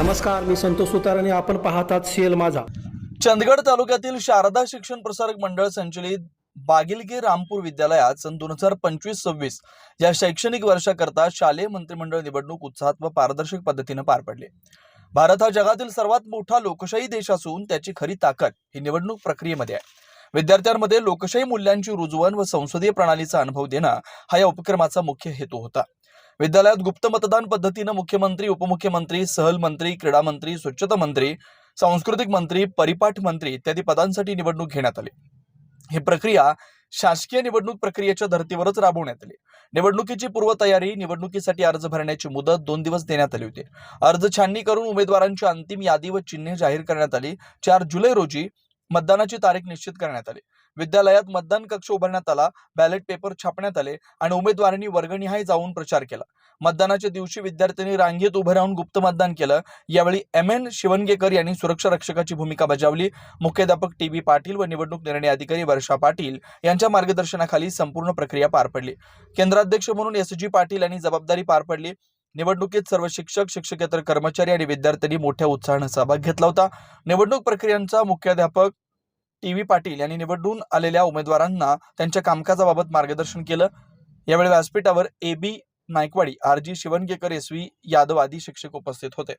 नमस्कार मी संतोष सुतार आणि आपण पाहतात सीएल माझा. चंदगड तालुक्यातील शारदा शिक्षण प्रसारक मंडळ संचलित बागिलगी रामपूर विद्यालयात सन दोन हजार पंचवीस सव्वीस या शैक्षणिक वर्षाकरता शालेय मंत्रिमंडळ निवडणूक उत्साहात व पारदर्शक पद्धतीने पार पडली. भारत हा जगातील सर्वात मोठा लोकशाही देश असून त्याची खरी ताकद ही निवडणूक प्रक्रियेमध्ये आहे. विद्यार्थ्यांमध्ये लोकशाही मूल्यांची रुजवण व संसदीय प्रणालीचा अनुभव देणं हा या उपक्रमाचा मुख्य हेतू होता. विद्यालयात गुप्त मतदान पद्धतीनं मुख्यमंत्री उपमुख्यमंत्री सहल मंत्री क्रीडा मंत्री स्वच्छता मंत्री सांस्कृतिक मंत्री परिपाठ मंत्री इत्यादी पदांसाठी निवडणूक घेण्यात आली. ही प्रक्रिया शासकीय निवडणूक प्रक्रियेच्या धर्तीवरच राबवण्यात आली. निवडणुकीची पूर्वतयारी निवडणुकीसाठी अर्ज भरण्याची मुदत दोन दिवस देण्यात आली होती. अर्ज छाननी करून उमेदवारांची अंतिम यादी व चिन्हे जाहीर करण्यात आली. चार जुलै रोजी मतदानाची तारीख निश्चित करण्यात आली. विद्यालयात मतदान कक्ष उभारण्यात आला बॅलेट पेपर छापण्यात आले आणि उमेदवारांनी वर्गनिहाय जाऊन प्रचार केला. मतदानाच्या दिवशी विद्यार्थ्यांनी रांगेत उभं राहून गुप्त मतदान केलं. यावेळी एम एन शिवणगेकर यांनी सुरक्षा रक्षकाची भूमिका बजावली. मुख्याध्यापक टी बी पाटील व निवडणूक निर्णय अधिकारी वर्षा पाटील यांच्या मार्गदर्शनाखाली संपूर्ण प्रक्रिया पार पडली. केंद्राध्यक्ष म्हणून एस जी पाटील यांनी जबाबदारी पार पडली. निवडणुकीत सर्व शिक्षक शिक्षकेतर कर्मचारी आणि विद्यार्थ्यांनी मोठ्या उत्साहानं सहभाग घेतला होता. निवडणूक प्रक्रियांचा मुख्याध्यापक टी व्ही पाटील यांनी निवडून आलेल्या उमेदवारांना त्यांच्या कामकाजाबाबत मार्गदर्शन केलं. यावेळी व्यासपीठावर A B Nayakwadi R G Shivangekar S V Yadav आदी शिक्षक उपस्थित होते.